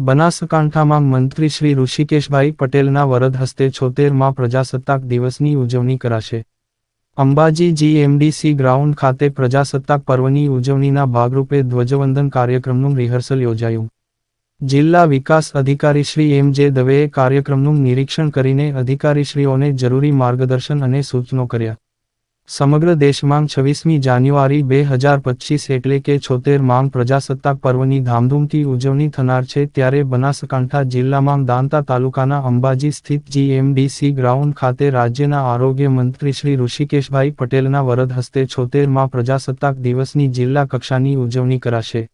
બનાસકાંઠામાં મંત્રી શ્રી ઋષિકેશભાઈ પટેલના વરદ હસ્તે છોતેરમાં પ્રજાસત્તાક દિવસની ઉજવણી કરાશે. અંબાજી જીએમડીસી ગ્રાઉન્ડ ખાતે પ્રજાસત્તાક પર્વની ઉજવણીના ભાગરૂપે ધ્વજવંદન કાર્યક્રમનું રિહર્સલ યોજાયું. જિલ્લા વિકાસ અધિકારી શ્રી એમ જે દવેએ કાર્યક્રમનું નિરીક્ષણ કરીને અધિકારીશ્રીઓને જરૂરી માર્ગદર્શન અને સૂચનો કર્યા. સમગ્ર દેશમાં છવ્વીસમી જાન્યુઆરી બે હજાર પચીસ એટલે કે છોતેર માંગ પ્રજાસત્તાક પર્વની ધામધૂમથી ઉજવણી થનાર છે ત્યારે બનાસકાંઠા જિલ્લામાં દાંતા તાલુકાના અંબાજી સ્થિત જીએમડીસી ગ્રાઉન્ડ ખાતે રાજ્યના આરોગ્ય મંત્રી શ્રી ઋષિકેશભાઈ પટેલના વરદ હસ્તે છોતેરમાં પ્રજાસત્તાક દિવસની જિલ્લા કક્ષાની ઉજવણી કરાશે.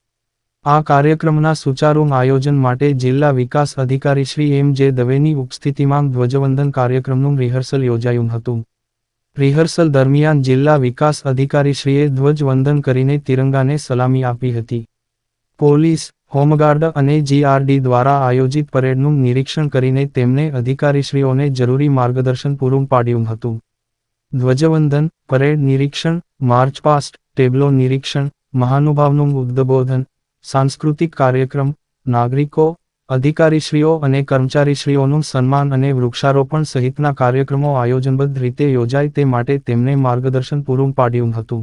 આ કાર્યક્રમના સુચારુ આયોજન માટે જિલ્લા વિકાસ અધિકારી શ્રી એમ જે દવેની ઉપસ્થિતિમાં ધ્વજવંદન કાર્યક્રમનું રિહર્સલ યોજાયું હતું. રિહર્સલ દરમિયાન જિલ્લા વિકાસ અધિકારીશ્રીએ ધ્વજવંદન કરીને તિરંગાને સલામી આપી હતી. પોલીસ, હોમગાર્ડ અને જીઆરડી દ્વારા આયોજિત પરેડનું નિરીક્ષણ કરીને તેમને અધિકારીશ્રીઓને જરૂરી માર્ગદર્શન પૂરું પાડ્યું હતું. ધ્વજવંદન, પરેડ નિરીક્ષણ, માર્ચ પાસ્ટ, ટેબ્લો નિરીક્ષણ, મહાનુભાવનું ઉદ્બોધન, સાંસ્કૃતિક કાર્યક્રમ, નાગરિકો અધિકારીશ્રીઓ અને કર્મચારીશ્રીઓનું સન્માન અને વૃક્ષારોપણ સહિતના કાર્યક્રમો આયોજનબદ્ધ રીતે યોજાય તે માટે તેમને માર્ગદર્શન પૂરું પાડ્યું હતું.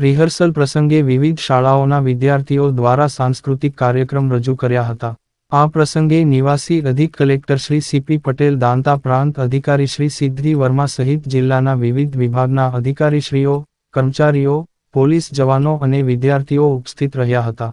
રિહર્સલ પ્રસંગે વિવિધ શાળાઓના વિદ્યાર્થીઓ દ્વારા સાંસ્કૃતિક કાર્યક્રમ રજૂ કર્યા હતા. આ પ્રસંગે નિવાસી અધિક કલેક્ટર શ્રી સીપી પટેલ, દાંતા પ્રાંત અધિકારી શ્રી સિદ્ધિ વર્મા સહિત જિલ્લાના વિવિધ વિભાગના અધિકારીશ્રીઓ, કર્મચારીઓ, પોલીસ જવાનો અને વિદ્યાર્થીઓ ઉપસ્થિત રહ્યા હતા.